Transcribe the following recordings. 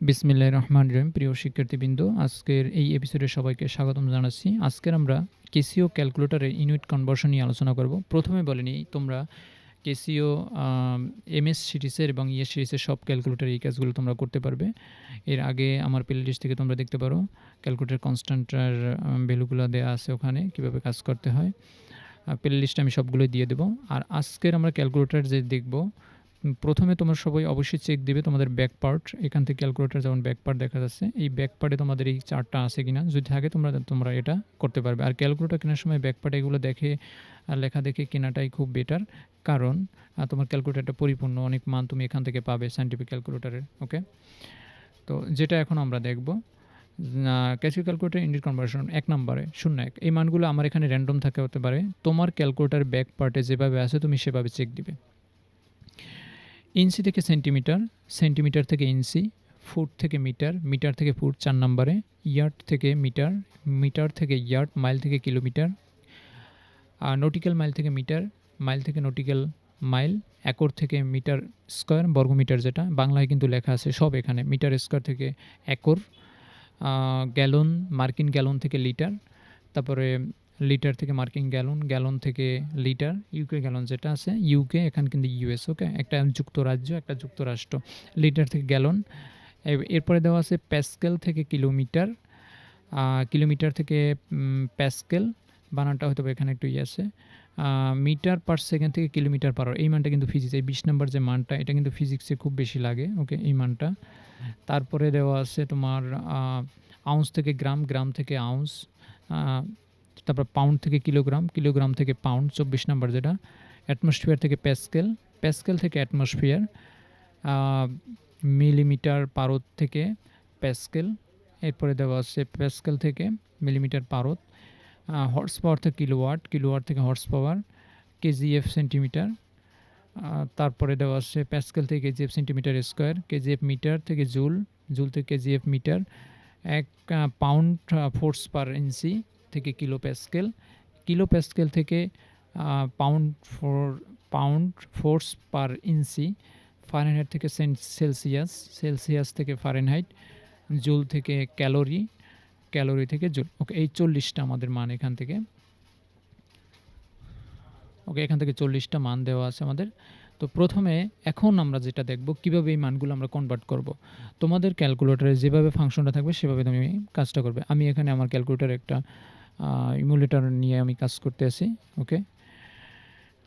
বিসমিল্লাহির রহমান রহিম। প্রিয় শিক্ষার্থীবৃন্দ, আজকের এই এপিসোডে সবাইকে স্বাগতম জানাচ্ছি। আজকের আমরা কেসিও ক্যালকুলেটারের ইউনিট কনভার্সন নিয়ে আলোচনা করব। প্রথমে বলে নিই, তোমরা কেসিও এমএস সিরিজের এবং ইএস সিরিজের সব ক্যালকুলেটর এই কাজগুলো তোমরা করতে পারবে। এর আগে আমার প্লে লিস্ট থেকে তোমরা দেখতে পারো ক্যালকুলেটর কনস্ট্যান্টার ভ্যালুগুলো দেওয়া আছে ওখানে, কীভাবে কাজ করতে হয়। প্লে লিস্টে আমি সবগুলোই দিয়ে দেবো। আর আজকের আমরা ক্যালকুলেটর যে দেখব প্রথমে তোমরা সবাই অবশ্যই চেক দিবে তোমাদের ব্যাক পার্ট এখান থেকে ক্যালকুলেটর যেমন ব্যাক পার্ট দেখা যাচ্ছে, এই ব্যাক পার্টে তোমাদের এই চার্টটা আছে কিনা, যদি থাকে তোমরা তোমরা এটা করতে পারবে। আর ক্যালকুলেটর কেনার সময় ব্যাক পার্টে এগুলো দেখে, আর লেখা দেখে কেনাটাই খুব বেটার কারণ তোমার ক্যালকুলেটরটা পরিপূর্ণ, অনেক মান তুমি এখান থেকে পাবে সাইন্টিফিক ক্যালকুলেটরের ওকে তো যেটা এখন আমরা দেখব ক্যালসিউ ক্যালকুলেটর ইন্ডিট কনভার্সন এক নম্বরে, শূন্য এক। এই মানগুলো আমার এখানে র্যান্ডম থাকে হতে পারে। তোমার ক্যালকুলেটার ব্যাক পার্টে যেভাবে আছে, তুমি সেভাবে চেক দিবে। ইঞ্চি থেকে সেন্টিমিটার সেন্টিমিটার থেকে ইঞ্চি, ফুট থেকে মিটার মিটার থেকে ফুট চার নম্বরে, ইয়ার্ড থেকে মিটার মিটার থেকে ইয়ার্ড, মাইল থেকে কিলোমিটার আর নটিক্যাল মাইল থেকে মিটার, মাইল থেকে নটিক্যাল মাইল, একর থেকে মিটার স্কোয়ার, বর্গমিটার যেটা, বাংলায় কিন্তু লেখা আছে সব এখানে, মিটার স্কোয়ার থেকে একর গ্যালন, মার্কিন গ্যালন থেকে লিটার, তারপরে লিটার থেকে মার্কিন গ্যালন গ্যালন থেকে লিটার ইউকে গ্যালন যেটা আছে ইউকে এখানে কিন্তু ইউএস ওকে একটা যুক্তরাজ্য, একটা যুক্তরাষ্ট্র। লিটার থেকে গ্যালন। এরপরে দেওয়া আছে প্যাসকেল থেকে কিলোমিটার। কিলোমিটার থেকে প্যাসকেল। বানানটা হয়তো এখানে একটু ইয়ে আছে। মিটার পার সেকেন্ড থেকে কিলোমিটার পার এই মানটা কিন্তু ফিজিক্স এই বিশ নম্বর যে মানটা, এটা কিন্তু ফিজিক্সে খুব বেশি লাগে ওকে এই মানটা। তারপরে দেওয়া আছে তোমার আউন্স থেকে গ্রাম গ্রাম থেকে আউন্স তারপর পাউন্ড থেকে কিলোগ্রাম কিলোগ্রাম থেকে পাউন্ড চব্বিশ নাম্বার যেটা অ্যাটমসফিয়ার থেকে প্যাসকেল প্যাসকেল থেকে অ্যাটমসফিয়ার মিলিমিটার পারদ থেকে প্যাসকেল এরপরে দেওয়া আছে প্যাসকেল থেকে মিলিমিটার পারদ হর্স পাওয়ার থেকে কিলোওয়াট কিলোওয়াট থেকে হর্স পাওয়ার কেজিএফ সেন্টিমিটার তারপরে দেওয়া আছে প্যাসকেল থেকে KGF centimetre square KGF metre থেকে জুল জুল থেকে কেজিএফ মিটার এক পাউন্ড ফোর্স পার ইঞ্চি থেকে কিলো প্যাসকেল। কিলো প্যাসকেল থেকে pound four pound force per inch Fahrenheit থেকে সেলসিয়াস সেলসিয়াস থেকে ফারেনহাইট জুল থেকে ক্যালোরি ক্যালোরি থেকে জুল ওকে এই চল্লিশটা আমাদের মান এখান থেকে। ওকে এখান থেকে চল্লিশটা মান দেওয়া আছে আমাদের। তো প্রথমে এখন আমরা যেটা দেখব, কীভাবে এই মানগুলো আমরা কনভার্ট করব। তোমাদের ক্যালকুলেটরে যেভাবে ফাংশনটা থাকবে, সেভাবে তুমি কাজটা করবে। আমি এখানে আমার ক্যালকুলেটর একটা ইমুলেটর নিয়ে আমি কাজ করতে আছি ওকে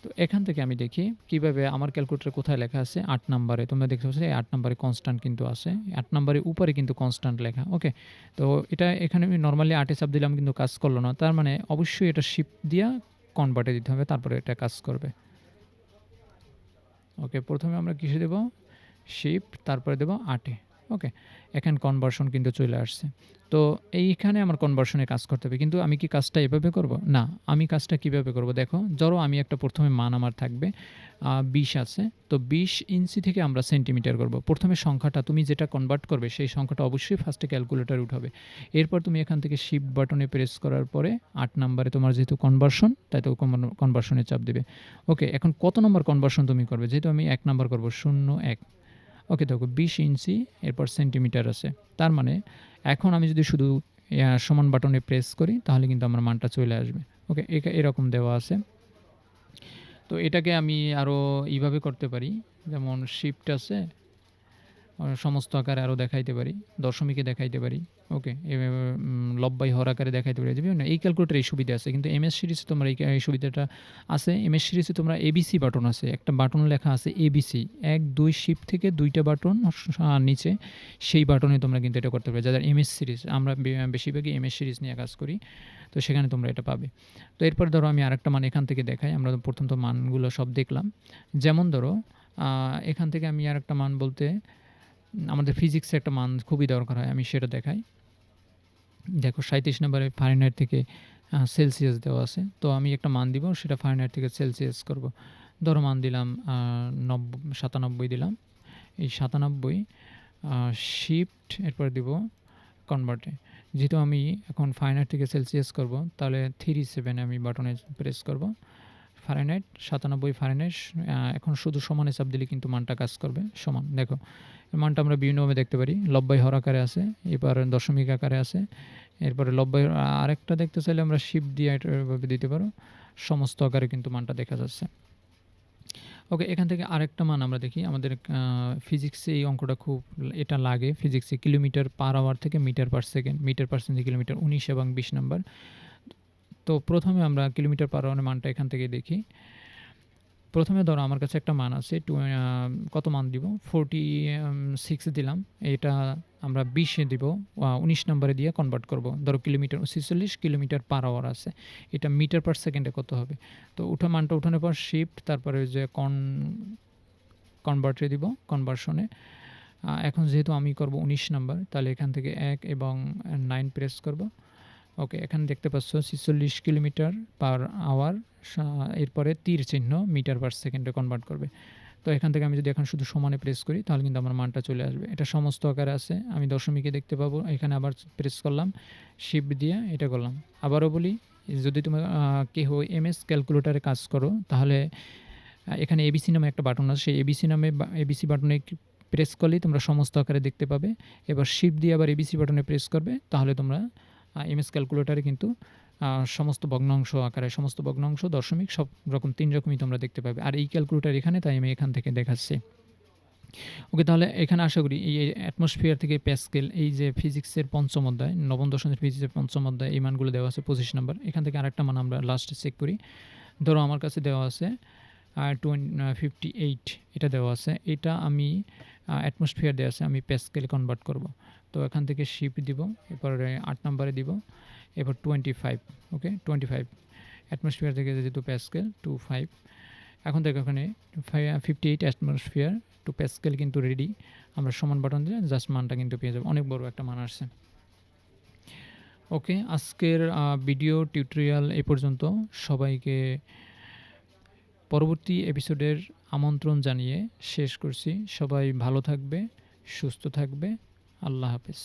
তো এখান থেকে আমি দেখি কীভাবে আমার ক্যালকুলেটার কোথায় লেখা আছে, আট নাম্বারে। তোমরা দেখতে পাচ্ছ এই আট নাম্বারে কনস্ট্যান্ট কিন্তু আছে, আট নাম্বারের উপরে কিন্তু কনস্ট্যান্ট লেখা ওকে তো এটা এখানে আমি নর্মালি আটে চাপ দিলাম কিন্তু কাজ করল না, তার মানে অবশ্যই এটা শিফট দিয়া কনভার্টে দিতে হবে, তারপরে এটা কাজ করবে। ওকে প্রথমে আমরা কিসে দেব? শিফট তারপরে দেব আটে। ওকে, এখানে কনভার্সন কিন্তু চলে আসছে। তো এইখানে আমার কনভার্সনে কাজ করতে হবে, কিন্তু আমি কি কাজটা এভাবে করব? না, আমি কাজটা কীভাবে করব? দেখো, ধরো আমি একটা প্রথমে মান আমার থাকবে বিশ আছে, তো বিশ ইঞ্চি থেকে আমরা সেন্টিমিটার করব। প্রথমে সংখ্যাটা, তুমি যেটা কনভার্ট করবে, সেই সংখ্যাটা অবশ্যই ফার্স্টে ক্যালকুলেটার উঠাবে এরপর তুমি এখান থেকে শিফট বাটনে প্রেস করার পরে আট নাম্বারে তোমার যেহেতু কনভার্সন তাই তো কনভার্সনে চাপ দেবে। ওকে, এখন কত নম্বর কনভার্সন তুমি করবে? যেহেতু আমি এক নাম্বার করব, শূন্য এক। ওকে দেখো, বিশ ইঞ্চি, এরপর সেন্টিমিটার আছে। তার মানে এখন আমি যদি শুধু সমান বাটনে প্রেস করি, তাহলে কিন্তু আমার মানটা চলে আসবে। ওকে এরকম দেওয়া আছে। তো এটাকে আমি আরও এইভাবে করতে পারি। যেমন শিফট আছে সমস্ত আকারে আরও দেখাইতে পারি দশমিকে দেখাইতে পারি ওকে লব্বাই হর আকারে দেখাইতে পারি। বিভিন্ন এই ক্যালকুলেটার এই সুবিধা আছে, কিন্তু এমএস সিরিজে তোমরা এই সুবিধাটা আছে। এমএস সিরিজে তোমরা এবিসি বাটন আছে, একটা বাটন লেখা আছে এবিসি এক, দুই শিপ থেকে দুইটা বাটন নিচে, সেই বাটনে তোমরা কিন্তু এটা করতে পারবে, যাদের এমএস সিরিজ আমরা বেশিরভাগই এমএস সিরিজ নিয়ে কাজ করি, তো সেখানে তোমরা এটা পাবে। তো এরপর ধরো আমি আরেকটা মান এখান থেকে দেখাই, আমরা প্রথম তো মানগুলো সব দেখলাম। যেমন ধরো এখান থেকে আমি আরেকটা মান বলতে আমাদের ফিজিক্সে একটা মান খুবই দরকার হয়, আমি সেটা দেখাই দেখো সাঁত্রিশ নম্বরে ফারেনহাইট থেকে সেলসিয়াস দেওয়া আছে, তো আমি একটা মান দিব, সেটা ফারেনহাইট থেকে সেলসিয়াস করব ধরো মান দিলাম নব্বই সাতানব্বই দিলাম এই সাতানব্বই শিফট এরপর দিব কনভার্টে যেহেতু আমি এখন ফারেনহাইট থেকে সেলসিয়াস করব, তাহলে থ্রি সেভেনে আমি বাটনে প্রেস করব ফারেনহাইট 97 ফারেনহাইট এখন শুধু সমানে চাপ দিলে কিন্তু মানটা কাজ করবে। সমান দেখো। মানটা আমরা বিভিন্নভাবে দেখতে পারি। লব্বাই হর আকারে আছে, এবার দশমিক আকারে আছে। এরপরে লব্বাই আরেকটা দেখতে চাইলে আমরা শিফট দিয়ে এভাবে দিতে পারো। সমস্ত আকারে কিন্তু মানটা দেখা যাচ্ছে। ওকে এখান থেকে আরেকটা মান আমরা দেখি আমাদের ফিজিক্সে এই অঙ্কটা খুব এটা লাগে ফিজিক্সে কিলোমিটার পার আওয়ার থেকে metre per second, metre per second kilometre ১৯ এবং ২০ নাম্বার। তো প্রথমে আমরা কিলোমিটার পার আওয়ারের মানটা এখান থেকে দেখি। প্রথমে ধরো আমার কাছে একটা মান আছে, টু কত মান দিব? 46 দিলাম। এটা আমরা 20 এ দিব। ১৯ নাম্বারে দিয়ে কনভার্ট করব। ধরো কিলোমিটার 46 কিলোমিটার পার আওয়ার আছে। এটা মিটার পার সেকেন্ডে কত হবে? তো উঠা, মানটা উঠানোর পর শিফট তারপরে যে কন কনভার্ট দিব কনভার্সনে। এখন যেহেতু আমি করব ১৯ নাম্বার তাহলে এখান থেকে ১ এবং 9 প্রেস করব। ওকে, এখানে দেখতে পাচ্ছ ৪৬ কিলোমিটার পার আওয়ার এরপরে তীর চিহ্ন মিটার পার সেকেন্ডে কনভার্ট করবে। তো এখান থেকে আমি যদি এখন শুধু সমানে প্রেস করি, তাহলে কিন্তু আমার মানটা চলে আসবে। এটা সমস্ত আকারে আছে। আমি দশমিকে দেখতে পাবো। এখানে আবার প্রেস করলাম। শিফট দিয়ে এটা করলাম। আবারও বলি, যদি তুমি কেহ এমএস ক্যালকুলেটরে কাজ করো, তাহলে এখানে এবিসি নামে একটা বাটন আছে। সেই এবিসি নামে এবিসি বাটনে প্রেস করলেই তোমরা সমস্ত আকারে দেখতে পাবে। এবার শিফট দিয়ে আবার এবিসি বাটনে প্রেস করবে, তাহলে তোমরা এমএস ক্যালকুলেটরে কিন্তু সমস্ত ভগ্নাংশ আকারে সমস্ত ভগ্নাংশ, দশমিক সব রকম ৩ রকমই তোমরা দেখতে পাবে। আর এই ক্যালকুলেটর এখানে তাই আমি এখান থেকে দেখাচ্ছি। ওকে তাহলে এখানে আশা করি এই অ্যাটমসফিয়ার থেকে প্যাসকেল এই যে ফিজিক্সের পঞ্চম অধ্যায়, নবম দশম ফিজিক্সের পঞ্চম অধ্যায় এই মানগুলো দেওয়া আছে ২৫ নাম্বার। এখান থেকে আরেকটা মান আমরা লাস্টে চেক করি। ধরো আমার কাছে দেওয়া আছে আ 58 এটা দেওয়া আছে। এটা আমি অ্যাটমসফিয়ার দেওয়া আছে। আমি প্যাসকেলে কনভার্ট করব। তো এখান থেকে শিফট দিব। এরপরে ৮ নাম্বারে দিব। এরপর 25 ওকে 25 অ্যাটমসফিয়ার থেকে যেহেতু প্যাসকেল 25 এখন দেখো এখানে ফাই 58 অ্যাটমসফিয়ার টু প্যাসকেল কিন্তু রেডি। আমরা সমান বাটন দিলে জাস্ট মানটা কিন্তু পেয়ে যাব। অনেক বড় একটা মান আসছে। ওকে আজকের ভিডিও টিউটোরিয়াল এ পর্যন্ত। সবাইকে পরবর্তী এপিসোডের আমন্ত্রণ জানিয়ে শেষ করছি। সবাই ভালো থাকবে, সুস্থ থাকবে। আল্লাহ হাফেজ।